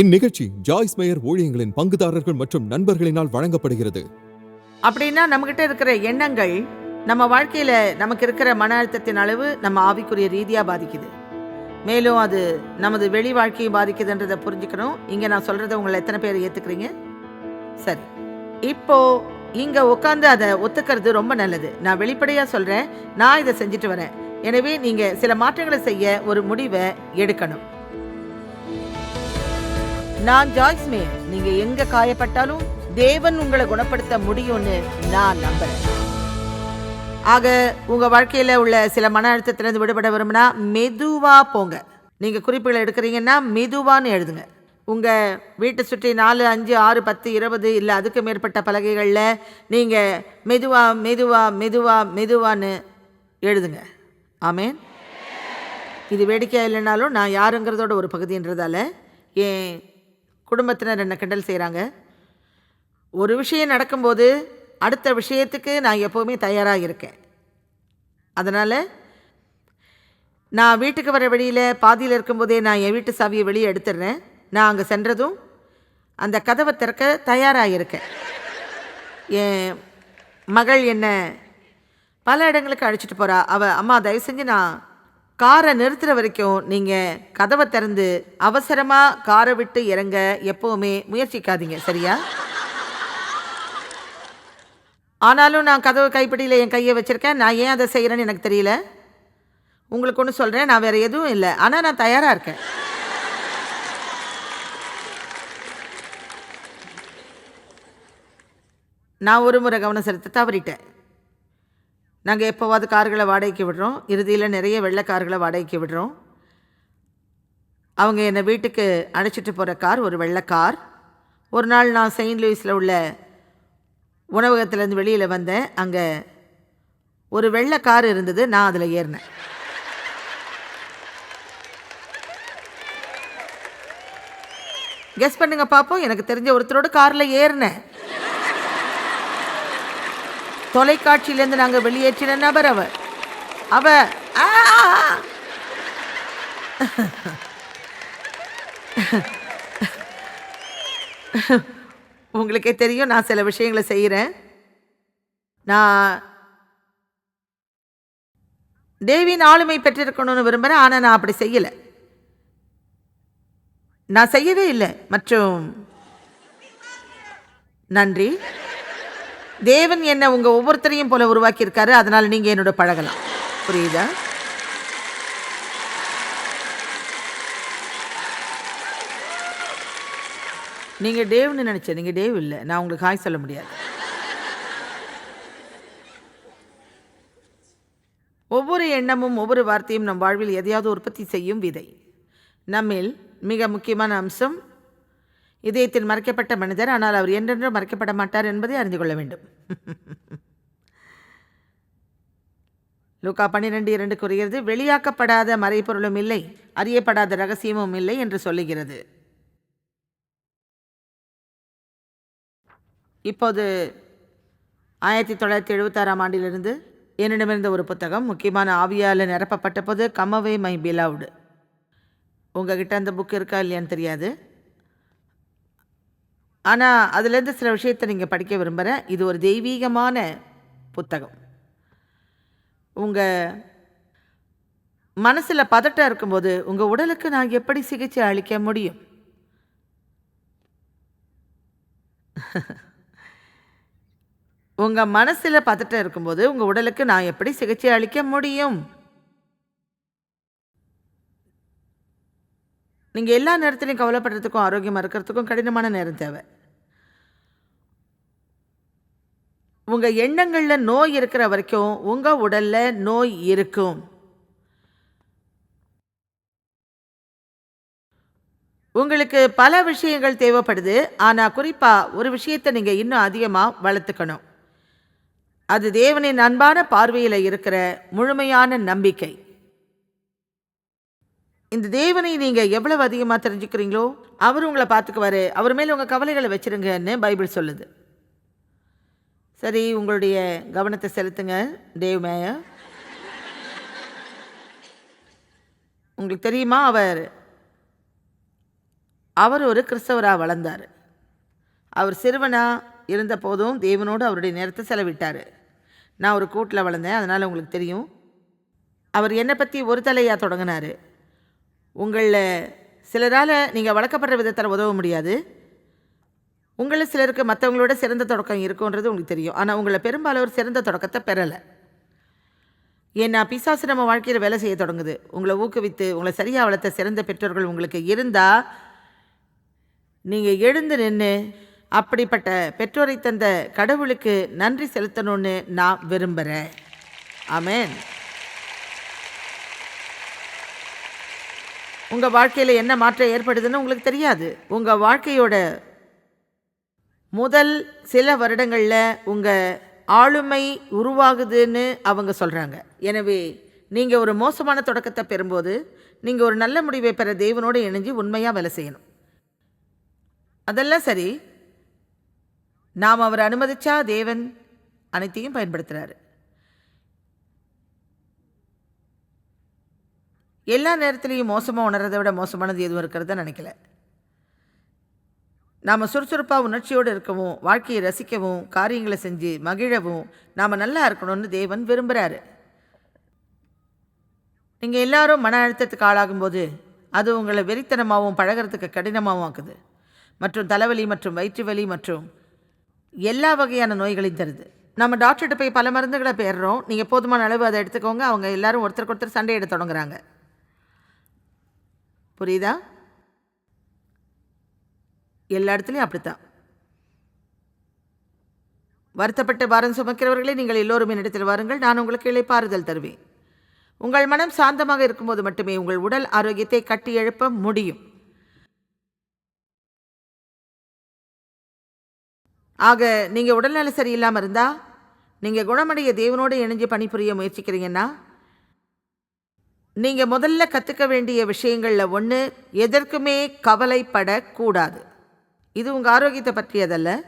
இந்நிகழ்ச்சி Joyce mayor ஊழியங்களின் பங்குதாரர்கள் மற்றும் நண்பர்களினால் வழங்கப்படுகிறது. அப்படின்னா நம்மகிட்ட இருக்கிற எண்ணங்கள் நம்ம வாழ்க்கையில நமக்கு இருக்கிற மன அழுத்தத்தின் அளவு நம்ம ஆவிக்குரிய ரீதியா பாதிக்குது. மேலும் அது நமது வெளி வாழ்க்கையை பாதிக்குதுன்றதை புரிஞ்சுக்கணும். இங்க நான் சொல்றதை உங்களை எத்தனை பேர் ஏத்துக்கிறீங்க? சரி. இப்போ இங்க உட்காந்து அதை ஒத்துக்கிறது ரொம்ப நல்லது. நான் வெளிப்படையா சொல்றேன். நான் இதை செஞ்சுட்டு வரேன். எனவே நீங்க சில மாற்றங்களை செய்ய ஒரு முடிவை எடுக்கணும். நான் ஜாய்ஸ் மே நீங்க எங்க காயப்பட்டாலும் தேவன் உங்களை குணப்படுத்த முடியும்னு நான் நம்புறேன். ஆக உங்க வாழ்க்கையில உள்ள சில மன அழுத்தத்திலிருந்து விடுபட விரும்பினா மெதுவா போங்க. நீங்க குறிப்புகளை எடுக்கிறீங்கன்னா மெதுவான்னு எழுதுங்க. உங்க வீட்டை சுற்றி நாலு அஞ்சு ஆறு பத்து இருபது இல்லை அதுக்கு மேற்பட்ட பலகைகளில் நீங்க மெதுவா மெதுவா மெதுவா மெதுவான்னு எழுதுங்க. ஆமேன். இது வேடிக்கையாக இல்லைனாலும் நான் யாருங்கிறதோட ஒரு பகுதின்றதால என் குடும்பத்தினர் என்னை கிண்டல் செய்கிறாங்க ஒரு விஷயம் நடக்கும்போது அடுத்த விஷயத்துக்கு நான் எப்போவுமே தயாராக இருக்கேன். அதனால் நான் வீட்டுக்கு வர வழியில் பாதியில் இருக்கும்போதே நான் என் வீட்டு சாவியை வெளியே எடுத்துடுறேன். நான் அங்கே சென்றதும் அந்த கதவை திறக்க தயாராக இருக்கேன். என் மகள் என்னை பல இடங்களுக்கு அழைச்சிட்டு போகிறா அவள் அம்மா தயவு செஞ்சு நான் காரை நிறுத்துகிற வரைக்கும் நீங்கள் கதவை திறந்து அவசரமாக காரை விட்டு இறங்க எப்போவுமே முயற்சிக்காதீங்க சரியா? ஆனாலும் நான் கதவு கைப்பிடியில் என் கையை வச்சுருக்கேன். நான் ஏன் அதை செய்கிறேன்னு எனக்கு தெரியல. உங்களுக்கு ஒன்று சொல்கிறேன் நான் வேறு எதுவும் இல்லை. ஆனால் நான் தயாராக இருக்கேன். நான் ஒரு முறை கவனம் செலுத்த தவறிட்டேன். நாங்கள் எப்போவாது கார்களை வாடகைக்கு விடுறோம். இறுதியில் நிறைய வெள்ளை கார்களை வாடகைக்கு விடுறோம். அவங்க என்னை வீட்டுக்கு அழைச்சிட்டு போகிற கார் ஒரு வெள்ளை கார். ஒரு நாள் நான் செயின்ட் லூயிஸில் உள்ள உணவகத்துலேருந்து வெளியில் வந்தேன். அங்கே ஒரு வெள்ளை கார் இருந்தது. நான் அதில் ஏறினேன். கெஸ் பண்ணுங்க பார்ப்போம் எனக்கு தெரிஞ்ச ஒருத்தரோட காரில் ஏறினேன். தொலைக்காட்சியிலேருந்து நாங்கள் வெளியேற்றின நபர் அவர். அவ உங்களுக்கே தெரியும் நான் சில விஷயங்களை செய்கிறேன் நான் தேவியின் ஆளுமை பெற்றிருக்கணும்னு விரும்புகிறேன் ஆனால் நான் அப்படி செய்யலை. நான் செய்யவே இல்லை. மற்றும் நன்றி. தேவன் என்னை உங்கள் ஒவ்வொருத்தரையும் போல உருவாக்கியிருக்காரு. அதனால் நீங்கள் என்னோட பழகலாம். புரியுதா? நீங்கள் டேவ்னு நினச்சேன் நீங்கள் டேவ் இல்லை. நான் உங்களுக்கு ஹாய் சொல்ல முடியாது. ஒவ்வொரு எண்ணமும் ஒவ்வொரு வார்த்தையும் நம் வாழ்வில் எதையாவது உற்பத்தி செய்யும் விதை. நம்மில் மிக முக்கியமான அம்சம் இதயத்தில் மறைக்கப்பட்ட மனிதர் ஆனால் அவர் என்றென்றும் மறைக்கப்பட மாட்டார் என்பதை அறிந்து கொள்ள வேண்டும். லூக்கா பன்னிரெண்டு இரண்டு கூறுகிறது வெளியாக்கப்படாத மறைப்பொருளும் இல்லை அறியப்படாத ரகசியமும் இல்லை என்று சொல்லுகிறது. இப்போது ஆயிரத்தி தொள்ளாயிரத்தி எழுபத்தாறாம் ஆண்டிலிருந்து என்னிடமிருந்த ஒரு புத்தகம் முக்கியமான ஆவியால் நிரப்பப்பட்ட போது கம்மவே மை பிலவுடு உங்ககிட்ட அந்த புக் இருக்கா இல்லையான்னு தெரியாது. ஆனால் அதுலேருந்து சில விஷயத்தை நீங்கள் படிக்க விரும்புகிறேன் இது ஒரு தெய்வீகமான புத்தகம். உங்கள் மனசில் பதட்டம் இருக்கும்போது உங்கள் உடலுக்கு நான் எப்படி சிகிச்சை அளிக்க முடியும்? உங்கள் மனசில் பதட்டம் இருக்கும்போது உங்கள் உடலுக்கு நான் எப்படி சிகிச்சை அளிக்க முடியும்? நீங்கள் எல்லா நேரத்துலையும் கவலைப்படுறதுக்கும் ஆரோக்கியமாக இருக்கிறதுக்கும் கடினமான நேரம் தேவை. உங்கள் எண்ணங்களில் நோய் இருக்கிற வரைக்கும் உங்கள் உடலில் நோய் இருக்கும். உங்களுக்கு பல விஷயங்கள் தேவைப்படுது. ஆனால் குறிப்பாக ஒரு விஷயத்தை நீங்கள் இன்னும் அதிகமாக வளர்த்துக்கணும். அது தேவனின் அன்பான பார்வையில் இருக்கிற முழுமையான நம்பிக்கை. இந்த தேவனை நீங்கள் எவ்வளவு அதிகமாக தெரிஞ்சுக்கிறீங்களோ அவர் உங்களை பார்த்துக்குவாரு. அவர் மேலே உங்கள் கவலைகளை வச்சிருங்கன்னு பைபிள் சொல்லுது. சரி உங்களுடைய கவனத்தை செலுத்துங்க தேவ் மேயர். உங்களுக்கு தெரியுமா அவர் அவர் ஒரு கிறிஸ்தவராக வளர்ந்தார். அவர் சிறுவனாக இருந்த போதும் தேவனோடு அவருடைய நேரத்தை செலவிட்டார். நான் ஒரு கூட்டில் வளர்ந்தேன் அதனால் உங்களுக்கு தெரியும். அவர் என்னை பற்றி ஒரு தலையாக தொடங்கினார். உங்களில் சிலரால் நீங்கள் வளர்க்கப்படுற விதத்தில் உதவ முடியாது. உங்களில் சிலருக்கு மற்றவங்களோட சிறந்த தொடக்கம் இருக்குன்றது உங்களுக்கு தெரியும். ஆனால் உங்களை பெரும்பாலும் சிறந்த தொடக்கத்தை பெறலை. ஏன்னா பிசாசு நம்ம வாழ்க்கையில் வேலை செய்ய தொடங்குது. உங்களை ஊக்குவித்து உங்களை சரியாக வளர்த்த சிறந்த பெற்றோர்கள் உங்களுக்கு இருந்தால் நீங்கள் எழுந்து நின்று அப்படிப்பட்ட பெற்றோரை தந்த கடவுளுக்கு நன்றி செலுத்தணும்னு நான் விரும்புகிறேன் ஆமேன். உங்கள் வாழ்க்கையில் என்ன மாற்றம் ஏற்படுதுன்னு உங்களுக்கு தெரியாது. உங்கள் வாழ்க்கையோட முதல் சில வருடங்களில் உங்கள் ஆளுமை உருவாகுதுன்னு அவங்க சொல்கிறாங்க எனவே நீங்கள் ஒரு மோசமான தொடக்கத்தை பெறும்போது நீங்கள் ஒரு நல்ல முடிவை பெற தேவனோடு இணைஞ்சு உண்மையாக வேலை செய்யணும். அதெல்லாம் சரி. நாம் அவர் அனுமதிச்சா தேவன் அனைத்தையும் பயன்படுத்துகிறாரு எல்லா நேரத்துலையும் மோசமாக உணர்றதை விட மோசமானது எதுவும் இருக்கிறத நினைக்கல. நாம் சுறுசுறுப்பாக உணர்ச்சியோடு இருக்கவும் வாழ்க்கையை ரசிக்கவும் காரியங்களை செஞ்சு மகிழவும் நாம் நல்லா இருக்கணும்னு தேவன் விரும்புகிறாரு நீங்கள் எல்லாரும் மன அழுத்தத்துக்கு ஆளாகும்போது அது உங்களை வெறித்தனமாகவும் பழகிறதுக்கு கடினமாகவும் ஆக்குது. மற்றும் தலைவலி மற்றும் வயிற்று வலி மற்றும் எல்லா வகையான நோய்களையும் தருது. நம்ம டாக்டர்கிட்ட போய் பல மருந்துகளை பெறுறோம் நீங்கள் போதுமான அளவு அதை எடுத்துக்கோங்க. அவங்க எல்லாரும் ஒருத்தருக்கு ஒருத்தர் சண்டையிட தொடங்குறாங்க. புரியுதா? எல்லா இடத்துலையும் அப்படித்தான். வருத்தப்பட்டு பாரம் சுமக்கிறவர்களே நீங்கள் எல்லோரும் என்னிடத்தில் வாருங்கள் நான் உங்களுக்கு இளைப்பாறுதல் தருவேன். உங்கள் மனம் சாந்தமாக இருக்கும்போது மட்டுமே உங்கள் உடல் ஆரோக்கியத்தை கட்டி எழுப்ப முடியும். ஆக நீங்கள் உடல்நல சரியில்லாமல் இருந்தால் நீங்கள் குணமடைய தேவனோடு இணைஞ்சு பணிபுரிய முயற்சிக்கிறீங்கன்னா நீங்கள் முதல்ல கற்றுக்க வேண்டிய விஷயங்களில் ஒன்று எதற்குமே கவலைப்படக்கூடாது. இது உங்கள் ஆரோக்கியத்தை பற்றியதல்ல.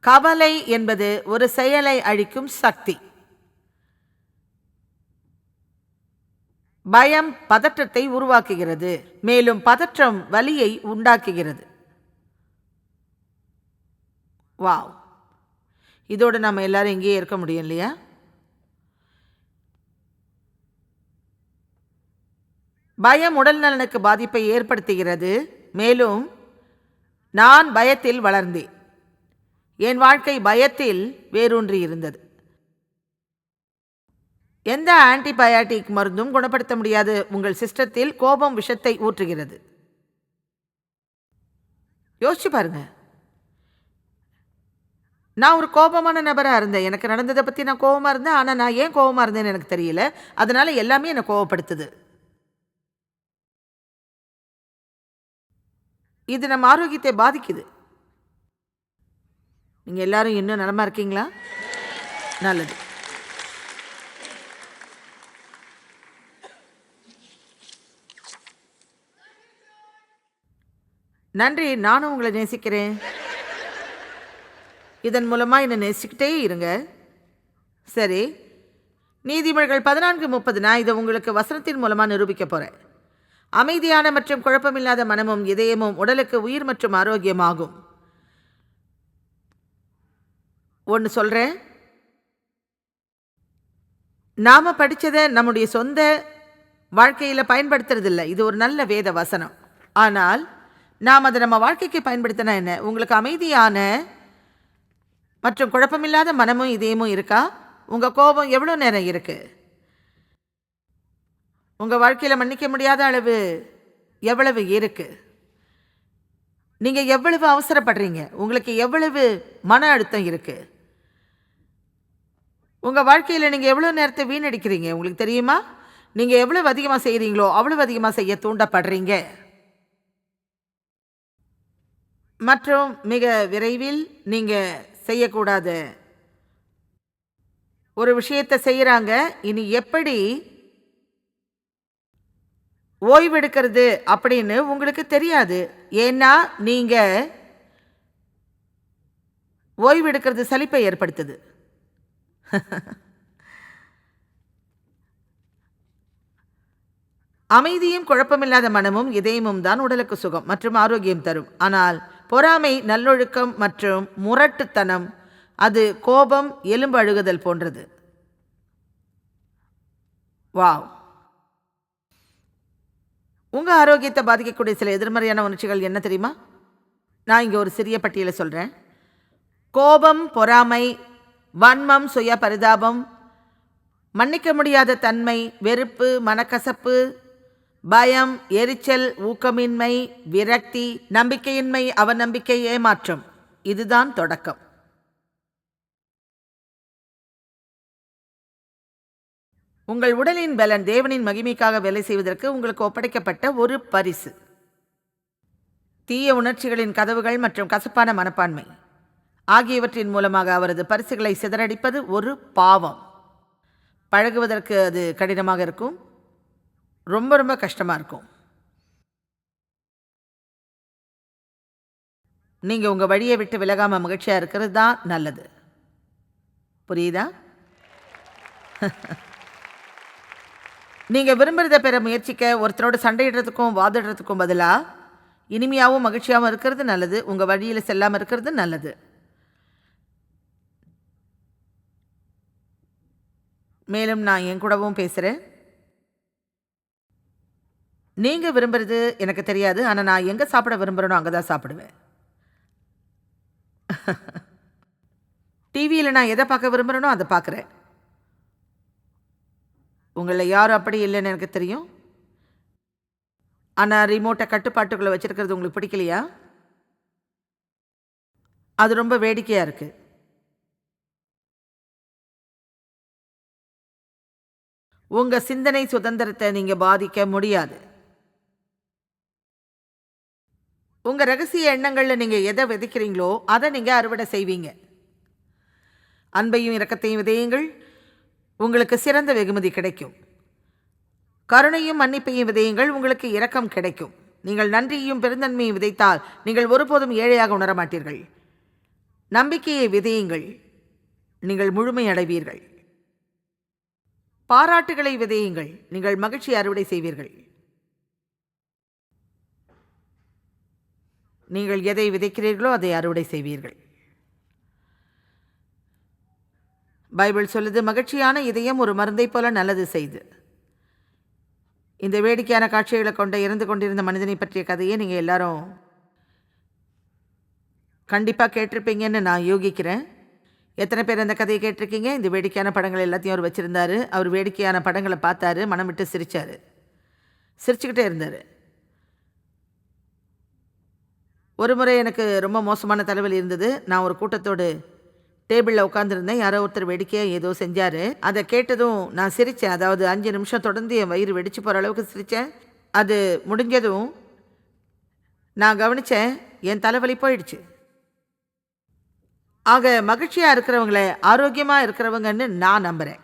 கவலை என்பது ஒரு செயலை அழிக்கும் சக்தி. பயம் பதற்றத்தை உருவாக்குகிறது மேலும் பதற்றம் வலியை உண்டாக்குகிறது. வாவ். இதோடு நம்ம எல்லாரும் இங்கேயே இருக்க முடியும் இல்லையா? பயம் உடல் நலனுக்கு பாதிப்பை ஏற்படுத்துகிறது. மேலும் நான் பயத்தில் வளர்ந்தேன். என் வாழ்க்கை பயத்தில் வேரூன்றி இருந்தது. எந்த ஆன்டிபயாட்டிக் மருந்தும் குணப்படுத்த முடியாது. உங்கள் சிஸ்டத்தில் கோபம் விஷத்தை ஊற்றுகிறது. யோசிச்சு பாருங்கள் நான் ஒரு கோபமான நபராக இருந்தேன். எனக்கு நடந்ததை பற்றி நான் கோபமாக இருந்தேன். ஆனால் நான் ஏன் கோபமாக இருந்தேன்னு எனக்கு தெரியல. அதனால் எல்லாமே என்னை கோவப்படுத்துது. இது நம்ம ஆரோக்கியத்தை பாதிக்குது. நீங்கள் எல்லாரும் இன்னும் நலமாக இருக்கீங்களா? நல்லது. நன்றி. நானும் உங்களை நேசிக்கிறேன். இதன் மூலமாக என்னை நேசிக்கிட்டே இருங்க. சரி. நீதிமொழிகள் பதினான்கு முப்பது நான் இதை உங்களுக்கு வசனத்தின் மூலமாக நிரூபிக்க போகிறேன் அமைதியான மற்றும் குழப்பமில்லாத மனமும் இதயமும் உடலுக்கு உயிர் மற்றும் ஆரோக்கியமாகும் ஒன்று சொல்கிறேன் நாம் படித்ததை நம்முடைய சொந்த வாழ்க்கையில் பயன்படுத்துறதில்ல. இது ஒரு நல்ல வேத வசனம். ஆனால் நாம் அதை நம்ம வாழ்க்கைக்கு பயன்படுத்தினா என்ன? உங்களுக்கு அமைதியான மற்றும் குழப்பமில்லாத மனமும் இதயமும் இருக்கா? உங்கள் கோபம் எவ்வளோ நேரம் இருக்குது உங்கள் வாழ்க்கையில் மன்னிக்க முடியாத அளவு எவ்வளவு இருக்குது நீங்கள் எவ்வளவு அவசரப்படுறீங்க? உங்களுக்கு எவ்வளவு மன அழுத்தம் இருக்குது உங்கள் வாழ்க்கையில் நீங்கள் எவ்வளோ நேரத்தை வீணடிக்கிறீங்க? உங்களுக்கு தெரியுமா? நீங்கள் எவ்வளவு அதிகமாக செய்கிறீங்களோ அவ்வளவு அதிகமாக செய்ய தூண்டப்படுறீங்க. மற்றும் மிக விரைவில் நீங்கள் செய்யக்கூடாது. ஒரு விஷயத்தை செய்கிறாங்க இனி எப்படி ஓய்வெடுக்கிறது அப்படின்னு உங்களுக்கு தெரியாது. ஏன்னா நீங்கள் ஓய்வெடுக்கிறது சலிப்பை ஏற்படுத்துது. அமைதியும் குழப்பமில்லாத மனமும் இதயமும் தான் உடலுக்கு சுகம் மற்றும் ஆரோக்கியம் தரும். ஆனால் பொறாமை நல்லொழுக்கம் மற்றும் முரட்டுத்தனம் அது கோபம் எலும்பு அழுகுதல் போன்றது. வாவ். உங்கள் ஆரோக்கியத்தை பாதிக்கக்கூடிய சில எதிர்மறையான உணர்ச்சிகள் என்ன தெரியுமா? நான் இங்கே ஒரு சிறிய பட்டியலை சொல்கிறேன் கோபம் பொறாமை வன்மம் சுய பரிதாபம் மன்னிக்க முடியாத தன்மை வெறுப்பு மனக்கசப்பு பயம் எரிச்சல் ஊக்கமின்மை விரக்தி நம்பிக்கையின்மை அவநம்பிக்கை ஏமாற்றம். இதுதான் தொடக்கம். உங்கள் உடலின் பலன் தேவனின் மகிமைக்காக வேலை செய்வதற்கு உங்களுக்கு ஒப்படைக்கப்பட்ட ஒரு பரிசு. தீய உணர்ச்சிகளின் கதவுகள் மற்றும் கசப்பான மனப்பான்மை. ஆகியவற்றின் மூலமாக அவரது பரிசுகளை சிதறடிப்பது ஒரு பாவம். பழகுவதற்கு அது கடினமாக இருக்கும். ரொம்ப ரொம்ப கஷ்டமாக இருக்கும். நீங்கள் உங்கள் வழியை விட்டு விலகாமல் மகிழ்ச்சியாக இருக்கிறது தான் நல்லது. புரியுதா? நீங்கள் விரும்புகிறத பெற முயற்சிக்க ஒருத்தரோட சண்டையிடுறதுக்கும் வாதிடுறதுக்கும் பதிலாக இனிமையாகவும் மகிழ்ச்சியாகவும் இருக்கிறது நல்லது உங்கள் வழியில் செல்லாமல் இருக்கிறது நல்லது. மேலும் நான் என் கூடவும் பேசுகிறேன் நீங்கள் விரும்புறது எனக்கு தெரியாது. ஆனால் நான் எங்கே சாப்பிட விரும்புகிறேனோ அங்கே தான் சாப்பிடுவேன் டிவியில் நான் எதை பார்க்க விரும்புகிறேனோ அதை பார்க்குறேன். உங்களை யாரும் அப்படி இல்லைன்னு எனக்கு தெரியும். ஆனால் ரிமோட்டை கட்டுப்பாட்டுக்குள்ளே வச்சுருக்கிறது உங்களுக்கு பிடிக்கலையா? அது ரொம்ப வேடிக்கையாக இருக்குது உங்கள் சிந்தனை சுதந்திரத்தை நீங்கள் பாதிக்க முடியாது. உங்கள் ரகசிய எண்ணங்களில் நீங்கள் எதை விதைக்கிறீங்களோ அதை நீங்கள் அறுவடை செய்வீங்க. அன்பையும் இரக்கத்தையும் விதையுங்கள். உங்களுக்கு சிறந்த வெகுமதி கிடைக்கும். கருணையும் மன்னிப்பையும் விதையுங்கள். உங்களுக்கு இரக்கம் கிடைக்கும். நீங்கள் நன்றியையும் பெருந்தன்மையும் விதைத்தால் நீங்கள் ஒருபோதும் ஏழையாக உணர மாட்டீர்கள் நம்பிக்கையை விதையுங்கள். நீங்கள் முழுமை அடைவீர்கள். பாராட்டுகளை விதையுங்கள். நீங்கள் மகிழ்ச்சி அறுவடை செய்வீர்கள். நீங்கள் எதை விதைக்கிறீர்களோ அதை அறுவடை செய்வீர்கள். பைபிள் சொல்லுது மகிழ்ச்சியான இதயம் ஒரு மருந்தை போல நல்லது செய்து. இந்த வேடிக்கையான காட்சிகளை கொண்ட இறந்து கொண்டிருந்த மனிதனை பற்றிய கதையை நீங்கள் எல்லாரும் கண்டிப்பாக கேட்டிருப்பீங்கன்னு நான் யோகிக்கிறேன். எத்தனை பேர் அந்த கதையை கேட்டிருக்கீங்க? இந்த வேடிக்கையான படங்கள் எல்லாத்தையும் அவர் வச்சுருந்தாரு. அவர் வேடிக்கையான படங்களை பார்த்தாரு மனம் விட்டு சிரித்தார் சிரிச்சுக்கிட்டே இருந்தார். ஒரு முறை எனக்கு ரொம்ப மோசமான தலைவலி இருந்தது. நான் ஒரு கூட்டத்தோடு டேபிளில் உட்காந்துருந்தேன் யாரோ ஒருத்தர் வேடிக்கையாக ஏதோ செஞ்சார். அதை கேட்டதும் நான் சிரித்தேன் அதாவது அஞ்சு நிமிஷம் தொடர்ந்து என் வயிறு வெடிச்சு போகிற அளவுக்கு சிரித்தேன் அது முடிஞ்சதும் நான் கவனித்தேன் என் தலைவலி போயிடுச்சு. ஆக மகிழ்ச்சியாக இருக்கிறவங்கள ஆரோக்கியமாக இருக்கிறவங்கன்னு நான் நம்புகிறேன்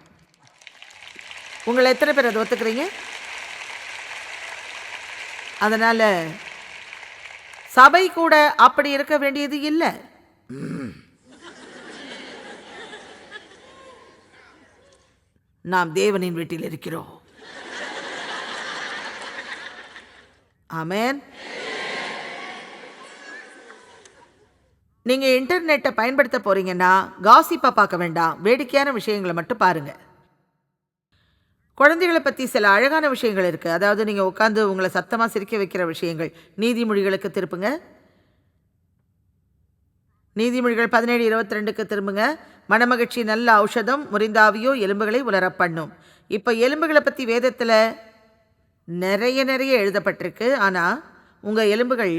உங்களை எத்தனை பேர் அதை ஒத்துக்கிறீங்க? அதனால் சபை கூட அப்படி இருக்க வேண்டியது இல்லை. நாம் தேவனின் வீட்டில் இருக்கிறோம். ஆமேன். நீங்கள் இன்டர்நெட்டை பயன்படுத்த போறீங்கன்னா காசிப்பா பார்க்க வேண்டாம். வேடிக்கையான விஷயங்களை மட்டும் பாருங்க. குழந்தைகளை பற்றி சில அழகான விஷயங்கள் இருக்குது அதாவது நீங்கள் உட்காந்து உங்களை சத்தமாக சிரிக்க வைக்கிற விஷயங்கள். நீதிமொழிகளுக்கு திருப்புங்க. நீதிமொழிகள் பதினேழு இருபத்தி ரெண்டுக்கு திரும்புங்க. மனமகிழ்ச்சி நல்ல ஔஷதம் முறிந்தாவியோ எலும்புகளை உலர பண்ணும் இப்போ எலும்புகளை பற்றி வேதத்தில் நிறைய நிறைய எழுதப்பட்டிருக்கு. ஆனால் உங்கள் எலும்புகள்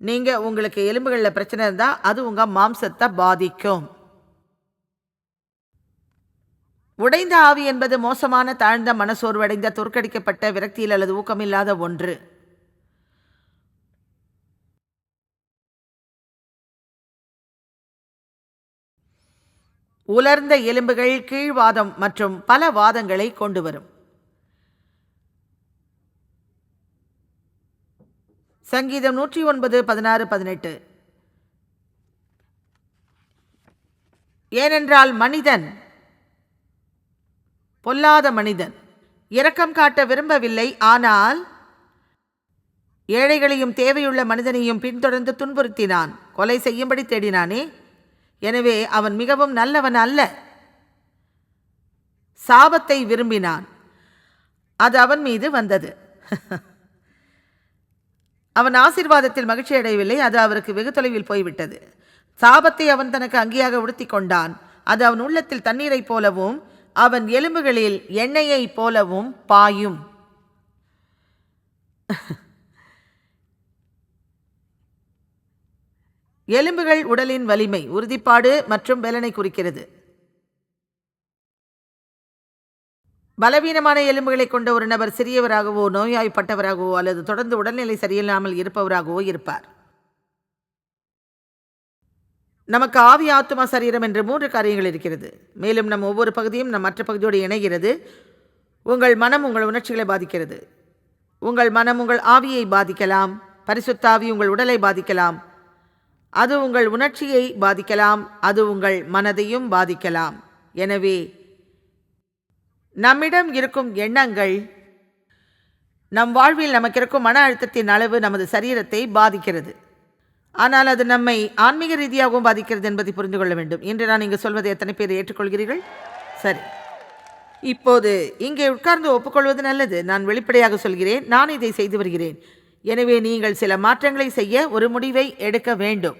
நீங்கள் உங்களுக்கு எலும்புகளில் பிரச்சனை இருந்தால் அது உங்கள் மாம்சத்தை பாதிக்கும். உடைந்த ஆவி என்பது மோசமான தாழ்ந்த மனசோர்வடைந்த தோற்கடிக்கப்பட்ட விரக்தியில் அல்லது ஊக்கமில்லாத ஒன்று. உலர்ந்த எலும்புகள் கீழ்வாதம் மற்றும் பல வாதங்களை கொண்டு வரும் சங்கீதம் நூற்றி ஒன்பது பதினாறு பதினெட்டு. ஏனென்றால் மனிதன் பொல்லாத மனிதன். இரக்கம் காட்ட விரும்பவில்லை ஆனால் ஏழைகளையும் தேவையுள்ள மனிதனையும் பின்தொடர்ந்து துன்புறுத்தினான். கொலை செய்யும்படி தேடினானே? எனவே அவன் மிகவும் நல்லவன் அல்ல. சாபத்தை விரும்பினான். அது அவன் மீது வந்தது. அவன் ஆசீர்வாதத்தில் மகிழ்ச்சி அடையவில்லை அது அவருக்கு வெகு தொலைவில் போய்விட்டது. சாபத்தை அவன் தனக்கு அங்கியாக உடுத்தி கொண்டான். அது அவன் உள்ளத்தில் தண்ணீரைப் போலவும் அவன் எலும்புகளில் எண்ணெயைப் போலவும் பாயும். எலும்புகள் உடலின் வலிமை உறுதிப்பாடு மற்றும் பலனை குறிக்கிறது. பலவீனமான எலும்புகளை கொண்ட ஒரு நபர் சிறியவராகவோ நோய்வாய்ப்பட்டவராகவோ அல்லது தொடர்ந்து உடல்நிலை சரியில்லாமல் இருப்பவராகவோ இருப்பார். நமக்கு ஆவி ஆத்துமா சரீரம் என்ற மூன்று காரியங்கள் இருக்கிறது. மேலும் நம் ஒவ்வொரு பகுதியும் நம் மற்ற பகுதியோடு இணைகிறது. உங்கள் மனம் உங்கள் உணர்ச்சிகளை பாதிக்கிறது. உங்கள் மனம் உங்கள் ஆவியை பாதிக்கலாம். பரிசுத்தாவி உங்கள் உடலை பாதிக்கலாம். அது உங்கள் உணர்ச்சியை பாதிக்கலாம். அது உங்கள் மனதையும் பாதிக்கலாம். எனவே நம்மிடம் இருக்கும் எண்ணங்கள் நம் வாழ்வில் நமக்கு இருக்கும் மன அழுத்தத்தின் அளவு நமது சரீரத்தை பாதிக்கிறது. ஆனால் அது நம்மை ஆன்மீக ரீதியாகவும் பாதிக்கிறது என்பதை புரிந்து கொள்ள வேண்டும். என்று நான் இங்கு சொல்வதை எத்தனை பேர் ஏற்றுக்கொள்கிறீர்கள்? சரி. இப்போது இங்கே உட்கார்ந்து ஒப்புக்கொள்வது நல்லது. நான் வெளிப்படையாக சொல்கிறேன். நான் இதை செய்து வருகிறேன். எனவே நீங்கள் சில மாற்றங்களை செய்ய ஒரு முடிவை எடுக்க வேண்டும்.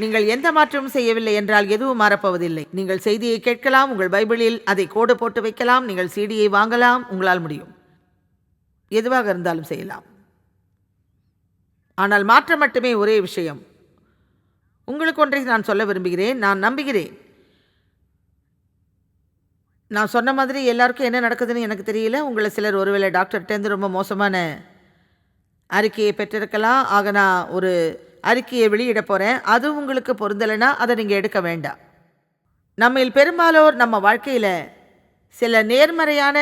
நீங்கள் எந்த மாற்றமும் செய்யவில்லை என்றால் எதுவும் மாறப்போவதில்லை. நீங்கள் செய்தியை கேட்கலாம் உங்கள் பைபிளில் அதை கோடு போட்டு வைக்கலாம் நீங்கள் சிடியை வாங்கலாம் உங்களால் முடியும். எதுவாக இருந்தாலும் செய்யலாம். ஆனால் மாற்றம் மட்டுமே ஒரே விஷயம். உங்களுக்கு ஒன்றை நான் சொல்ல விரும்புகிறேன் நான் நம்புகிறேன். நான் சொன்ன மாதிரி எல்லாருக்கும் என்ன நடக்குதுன்னு எனக்கு தெரியல. உங்களை சிலர் ஒருவேளை டாக்டர்கிட்டேருந்து ரொம்ப மோசமான அறிக்கையை பெற்றிருக்கலாம். ஆக நான் ஒரு அறிக்கையை வெளியிட போகிறேன் அது உங்களுக்கு பொருந்தலைன்னா அதை நீங்கள் எடுக்க வேண்டாம். நம்மில் பெரும்பாலோர் நம்ம வாழ்க்கையில் சில நேர்மறையான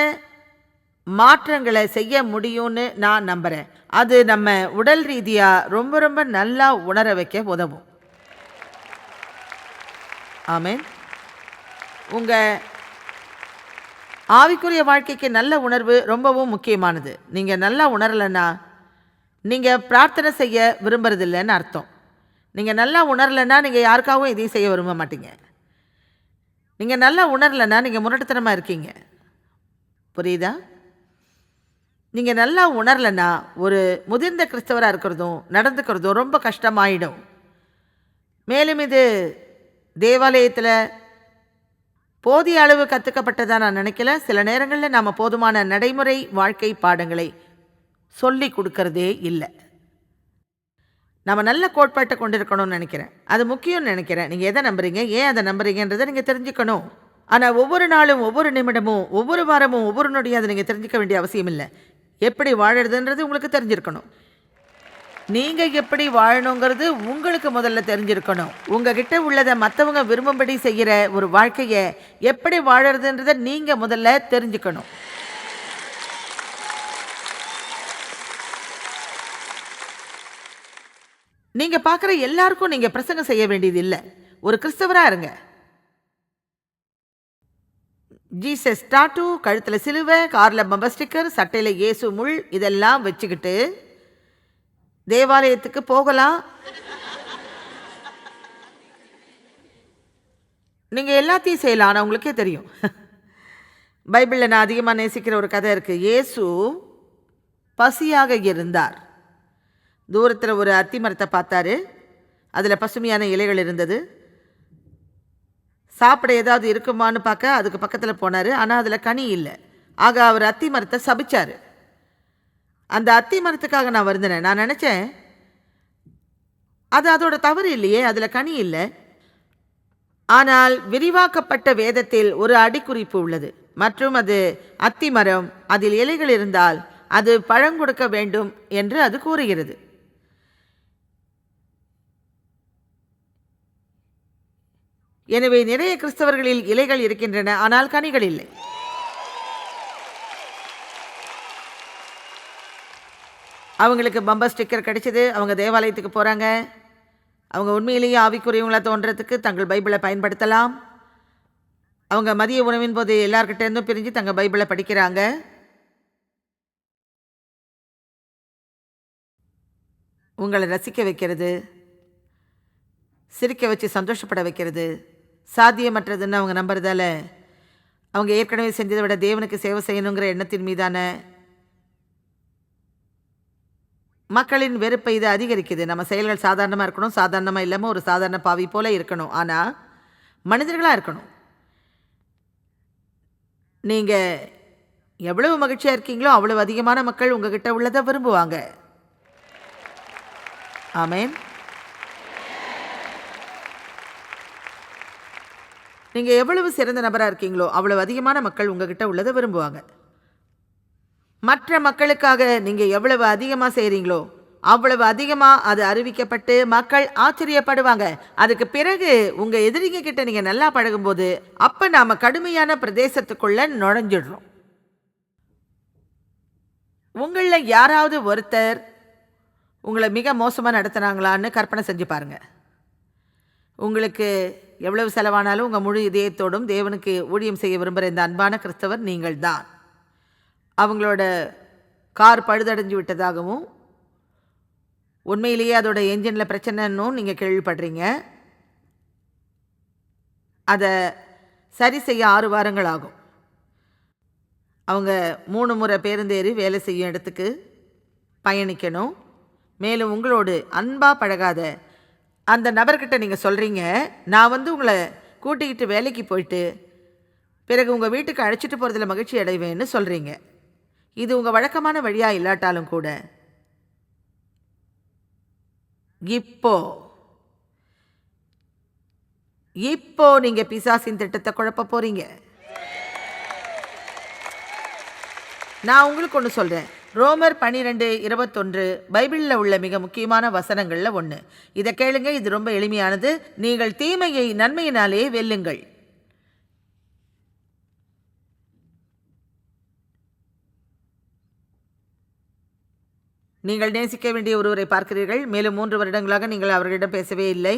மாற்றங்களை செய்ய முடியும்னு நான் நம்புகிறேன் அது நம்ம உடல் ரீதியாக ரொம்ப ரொம்ப நல்லா உணர வைக்க உதவும். ஆமேன். உங்கள் ஆவிக்குரிய வாழ்க்கைக்கு நல்ல உணர்வு ரொம்பவும் முக்கியமானது. நீங்கள் நல்லா உணரலைன்னா நீங்கள் பிரார்த்தனை செய்ய விரும்புறதில்லைன்னு அர்த்தம். நீங்கள் நல்லா உணரலைன்னா நீங்கள் யாருக்காகவும் எதையும் செய்ய விரும்ப மாட்டீங்க. நீங்கள் நல்லா உணரலைன்னா நீங்கள் முரட்டுத்தனமாக இருக்கீங்க. புரியுதா? நீங்கள் நல்லா உணரலைன்னா ஒரு முதிர்ந்த கிறிஸ்தவராக இருக்கிறதும் நடந்துக்கிறதும் ரொம்ப கஷ்டமாயிடும். மேலும் இது தேவாலயத்தில் போதிய அளவு கற்றுக்கப்பட்டதாக நான் நினைக்கல. சில நேரங்களில் நாம் போதுமான நடைமுறை வாழ்க்கை பாடங்களை சொல்லி கொடுக்கறதே இல்லை. நம்ம நல்ல கோட்பாட்டை கொண்டிருக்கணும்னு நினைக்கிறேன். அது முக்கியம்னு நினைக்கிறேன். நீங்கள் எதை நம்புறீங்க? ஏன் அதை நம்புறீங்கன்றதை நீங்கள் தெரிஞ்சுக்கணும். ஆனால் ஒவ்வொரு நாளும் ஒவ்வொரு நிமிடமும் ஒவ்வொரு வாரமும் ஒவ்வொரு நொடியும் அதை நீங்கள் தெரிஞ்சுக்க வேண்டிய அவசியம் இல்லை. எப்படி வாழறதுன்றது உங்களுக்கு தெரிஞ்சிருக்கணும். நீங்கள் எப்படி வாழணுங்கிறது உங்களுக்கு முதல்ல தெரிஞ்சிருக்கணும். உங்ககிட்ட உள்ளதை மற்றவங்க விரும்பும்படி செய்கிற ஒரு வாழ்க்கையை எப்படி வாழறதுன்றதை நீங்கள் முதல்ல தெரிஞ்சுக்கணும். நீங்க பார்க்குற எல்லாருக்கும் நீங்க பிரசங்கம் செய்ய வேண்டியது இல்லை. ஒரு கிறிஸ்தவரா இருங்க. ஜீசஸ் டாட்டு கழுத்தில் சிலுவை காரில் பம்பர் ஸ்டிக்கர் சட்டையில் இயேசு முள் இதெல்லாம் வச்சுக்கிட்டு தேவாலயத்துக்கு போகலாம். நீங்கள் எல்லாத்தையும் செய்யலாம் ஆனால் உங்களுக்கே தெரியும். பைபிளில் நான் அதிகமாக நேசிக்கிற ஒரு கதை இருக்குது இயேசு பசியாக இருந்தார். தூரத்தில் ஒரு அத்தி மரத்தை பார்த்தாரு. அதில் பசுமையான இலைகள் இருந்தது. சாப்பிட ஏதாவது இருக்குமான்னு பார்க்க அதுக்கு பக்கத்தில் போனார். ஆனால் அதில் கனி இல்லை. ஆக அவர் அத்தி மரத்தை சபிச்சார். அந்த அத்தி மரத்துக்காக நான் வருந்தினேன் நான் நினச்சேன் அது அதோட தவறு இல்லையே அதில் கனி இல்லை. ஆனால் விரிவாக்கப்பட்ட வேதத்தில் ஒரு அடிக்குறிப்பு உள்ளது. மற்றும் அது அத்தி மரம் அதில் இலைகள் இருந்தால் அது பழம் கொடுக்க வேண்டும் என்று அது கூறுகிறது. எனவே நிறைய கிறிஸ்தவர்களில் இலைகள் இருக்கின்றன ஆனால் கனிகள் இல்லை. அவங்களுக்கு பம்பர் ஸ்டிக்கர் கிடைச்சது அவங்க தேவாலயத்துக்கு போகிறாங்க அவங்க உண்மையிலேயே ஆவிக்குரியவங்களாக தோன்றதுக்கு தங்கள் பைபிளை பயன்படுத்தலாம். அவங்க மதிய உணவின் போது எல்லார்கிட்டேருந்தும் பிரிஞ்சு தங்கள் பைபிளை படிக்கிறாங்க. உங்களை ரசிக்க வைக்கிறது சிரிக்க வச்சு சந்தோஷப்பட வைக்கிறது. சாத்தியமற்றதுன்னு அவங்க நம்புறதால அவங்க ஏற்கனவே செஞ்சதை விட தேவனுக்கு சேவை செய்யணுங்கிற எண்ணத்தின் மீதான மக்களின் வெறுப்பை இது அதிகரிக்குது. நம்ம செயல்கள் சாதாரணமாக இருக்கணும் சாதாரணமாக இல்லாமல் ஒரு சாதாரண பாவி போல இருக்கணும். ஆனால் மனிதர்களாக இருக்கணும். நீங்கள் எவ்வளவு மகிழ்ச்சியாக இருக்கீங்களோ அவ்வளவு அதிகமான மக்கள் உங்ககிட்ட உள்ளதை விரும்புவாங்க. ஆமேன். நீங்கள் எவ்வளவு சிறந்த நபராக இருக்கீங்களோ அவ்வளவு அதிகமான மக்கள் உங்ககிட்ட உள்ளதை விரும்புவாங்க. மற்ற மக்களுக்காக நீங்கள் எவ்வளவு அதிகமாக செய்கிறீங்களோ அவ்வளவு அதிகமாக அது அறிவிக்கப்பட்டு மக்கள் ஆச்சரியப்படுவாங்க. அதுக்கு பிறகு உங்கள் எதிரிங்க கிட்ட நீங்கள் நல்லா பழகும்போது அப்போ நாம் கடுமையான பிரதேசத்துக்குள்ள நுழைஞ்சிடுறோம். உங்களில் யாராவது ஒருத்தர் உங்களை மிக மோசமாக நடத்துனாங்களான்னு கற்பனை செஞ்சு பாருங்கள் உங்களுக்கு எவ்வளவு செலவானாலும் உங்கள் முழு இதயத்தோடும் தேவனுக்கு ஊழியம் செய்ய விரும்புகிற இந்த அன்பான கிறிஸ்தவர் நீங்கள் தான் அவங்களோட கார் பழுதடைஞ்சு விட்டதாகவும் உண்மையிலேயே அதோட என்ஜினில் பிரச்சனைன்னு நீங்கள் கேள்விப்படுறீங்க அதை சரி செய்ய ஆறு வாரங்கள் ஆகும். அவங்க மூணு முறை பேருந்தேறி வேலை செய்யும் இடத்துக்கு பயணிக்கணும். மேலும் உங்களோடு அன்பாக பழகாத அந்த நபர்கிட்ட நீங்கள் சொல்கிறீங்க நான் வந்து உங்களை கூட்டிக்கிட்டு வேலைக்கு போயிட்டு பிறகு உங்கள் வீட்டுக்கு அழைச்சிட்டு போகிறதுல மகிழ்ச்சி அடைவேன்னு சொல்கிறீங்க இது உங்கள் வழக்கமான வழியாக இல்லாட்டாலும் கூட. இப்போ இப்போ நீங்கள் பிசாசின் திட்டத்தை குழப்ப போகிறீங்க நான் உங்களுக்கு ஒன்று சொல்கிறேன் ரோமர் பன்னிரெண்டு இருபத்தொன்று பைபிளில் உள்ள மிக முக்கியமான வசனங்களில் ஒன்று இதை கேளுங்க இது ரொம்ப எளிமையானது. நீங்கள் தீமையை நன்மையினாலே வெல்லுங்கள். நீங்கள் நேசிக்க வேண்டிய ஒருவரை பார்க்கிறீர்கள். மேலும் மூன்று வருடங்களாக நீங்கள் அவர்களிடம் பேசவே இல்லை.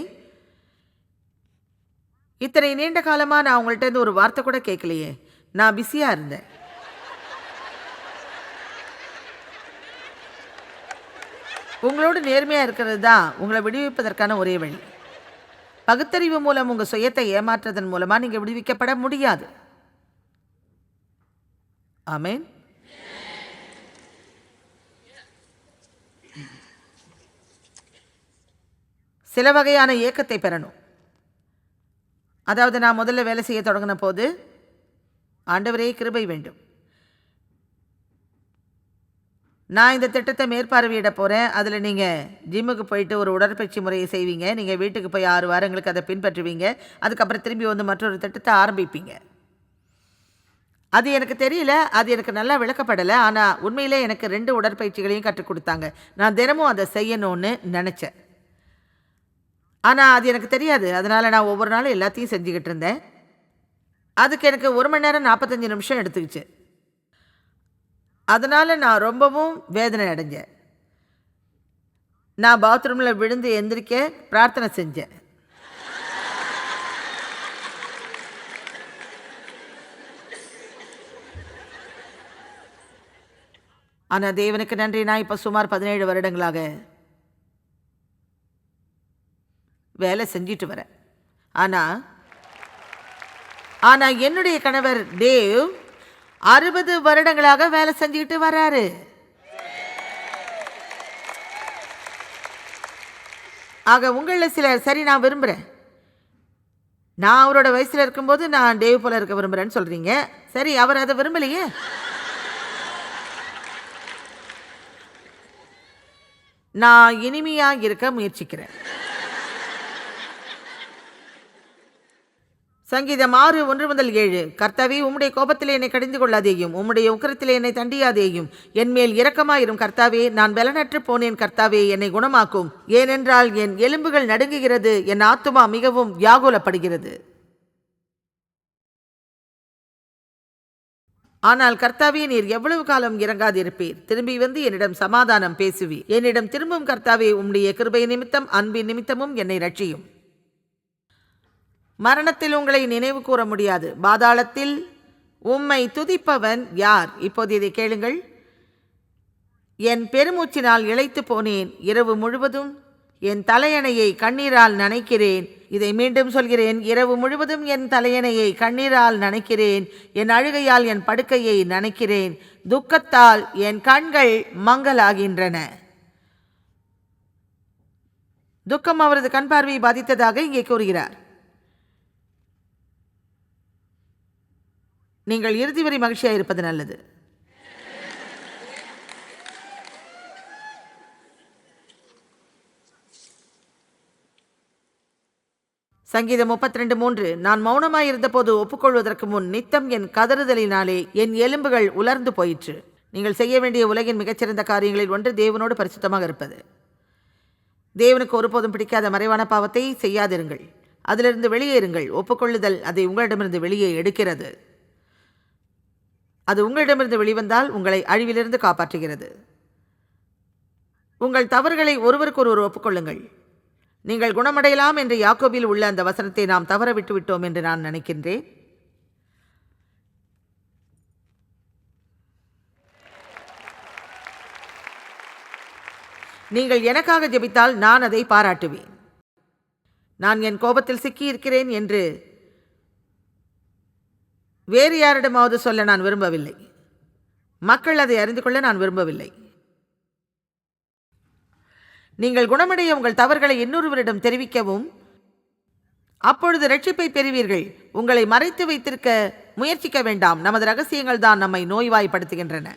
இத்தனை நீண்ட காலமாக நான் உங்கள்கிட்ட இருந்து ஒரு வார்த்தை கூட கேட்கலையே. நான் பிஸியாக இருந்தேன். உங்களோடு நேர்மையாக இருக்கிறது தான் உங்களை விடுவிப்பதற்கான ஒரே வழி. பகுத்தறிவு மூலம் உங்கள் சுயத்தை ஏமாற்றுறதன் மூலமாக நீங்கள் விடுவிக்கப்பட முடியாது. ஆமேன். சில வகையான இயக்கத்தை பெறணும். அதாவது நான் முதல்ல வேலை செய்ய தொடங்கின போது ஆண்டவரே கிருபை வேண்டும். நான் இந்த திட்டத்தை மேற்பார்வையிட போகிறேன் அதில் நீங்கள் ஜிம்முக்கு போயிட்டு ஒரு உடற்பயிற்சி முறையை செய்வீங்க. நீங்கள் வீட்டுக்கு போய் ஆறு வாரங்களுக்கு அதை பின்பற்றுவீங்க. அதுக்கப்புறம் திரும்பி வந்து மற்றொரு திட்டத்தை ஆரம்பிப்பீங்க. அது எனக்கு தெரியல. அது எனக்கு நல்லா விளக்கப்படலை. ஆனால் உண்மையிலே எனக்கு ரெண்டு உடற்பயிற்சிகளையும் கற்றுக் கொடுத்தாங்க. நான் தினமும் அதை செய்யணும்னு நினச்சேன். ஆனால் அது எனக்கு தெரியாது. அதனால் நான் ஒவ்வொரு நாளும் எல்லாத்தையும் செஞ்சுக்கிட்டு இருந்தேன். அதுக்கு எனக்கு ஒரு மணி நேரம் நாற்பத்தஞ்சு நிமிஷம் எடுத்துக்கிச்சு. அதனால் நான் ரொம்பவும் வேதனை அடைஞ்சேன். நான் பாத்ரூமில் விழுந்து எந்திரிக்க பிரார்த்தனை செஞ்சேன். ஆனால் தேவனுக்கு நன்றி. நான் இப்போ சுமார் பதினேழு வருடங்களாக வேலை செஞ்சிட்டு வரேன். ஆனால் ஆனால் என்னுடைய கணவர் தேவ் அறுபது வருடங்களாக வேலை செஞ்சுக்கிட்டு வர்றாரு ஆக உங்களில் சிலர் சரி நான் விரும்புகிறேன் நான் அவரோட வயசில் இருக்கும்போது நான் டேவ் போல இருக்க விரும்புகிறேன்னு சொல்கிறீங்க சரி அவர் அதை விரும்பலையே? நான் இனிமையாக இருக்க முயற்சிக்கிறேன். சங்கீதம் ஆறு ஒன்று முதல் ஏழு. கர்த்தாவே உம்முடைய கோபத்திலே என்னை கடிந்து கொள்ளாதேயும் உம்முடைய உக்கரத்திலே என்னை தண்டியாதேயும். என் மேல் இரக்கமாயிரும் கர்த்தாவே. நான் பலனற்று போனேன் கர்த்தாவே. என்னை குணமாக்கும். ஏனென்றால் என் எலும்புகள் நடுங்குகிறது என் ஆத்துமா மிகவும் வியாகுலப்படுகிறது. ஆனால் கர்த்தாவே நீர் எவ்வளவு காலம் இறங்காதிருப்பீர்? திரும்பி வந்து என்னிடம் சமாதானம் பேசுவி என்னிடம் திரும்பும் கர்த்தாவே. உம்முடைய கிருபை நிமித்தம் அன்பின் நிமித்தமும் என்னை ரட்சியும் மரணத்தில் உங்களை நினைவு கூற முடியாது. பாதாளத்தில் உம்மை துதிப்பவன் யார்? இப்போது இதை கேளுங்கள். என் பெருமூச்சினால் இழைத்து போனேன். இரவு முழுவதும் என் தலையணையை கண்ணீரால் நனைக்கிறேன். இதை மீண்டும் சொல்கிறேன். இரவு முழுவதும் என் தலையணையை கண்ணீரால் நனைக்கிறேன். என் அழுகையால் என் படுக்கையை நனைக்கிறேன். துக்கத்தால் என் கண்கள் மங்கலாகின்றன. துக்கம் அவரது கண் பார்வையை பாதித்ததாக இங்கே கூறுகிறார். நீங்கள் இறுதி வரை மகிழ்ச்சியாக இருப்பது நல்லது. சங்கீதம் முப்பத்தி ரெண்டு மூன்று நான் மௌனமாய் இருந்தபோது ஒப்புக்கொள்வதற்கு முன் நித்தம் என் கதறுதலினாலே என் எலும்புகள் உலர்ந்து போயிற்று. நீங்கள் செய்ய வேண்டிய உலகின் மிகச்சிறந்த காரியங்களில் ஒன்று தேவனோடு பரிசுத்தமாக இருப்பது. தேவனுக்கு ஒருபோதும் பிடிக்காத மறைவான பாவத்தை செய்யாதிருங்கள். அதிலிருந்து வெளியேறுங்கள். ஒப்புக்கொள்ளுதல் அதை உங்களிடமிருந்து வெளியே எடுக்கிறது. அது உங்களிடமிருந்து வெளிவந்தால் உங்களை அழிவிலிருந்து காப்பாற்றுகிறது. உங்கள் தவறுகளை ஒருவருக்கொருவர் ஒப்புக்கொள்ளுங்கள். நீங்கள் குணமடையலாம் என்று யாக்கோபில் உள்ள அந்த வசனத்தை நாம் தவற விட்டுவிட்டோம் என்று நான் நினைக்கின்றேன். நீங்கள் எனக்காக ஜெபித்தால் நான் அதை பாராட்டுவேன். நான் என் கோபத்தில் சிக்கியிருக்கிறேன் என்று வேறு யாரிடமாவது சொல்ல நான் விரும்பவில்லை. மக்கள் அதை அறிந்து கொள்ள நான் விரும்பவில்லை. நீங்கள் குணமடைய உங்கள் தவறுகளை இன்னொருவரிடம் தெரிவிக்கவும் அப்பொழுது ரட்சிப்பை பெறுவீர்கள். உங்களை மறைத்து வைத்திருக்க முயற்சிக்க வேண்டாம். நமது ரகசியங்கள் தான் நம்மை நோய்வாய்ப்படுத்துகின்றன.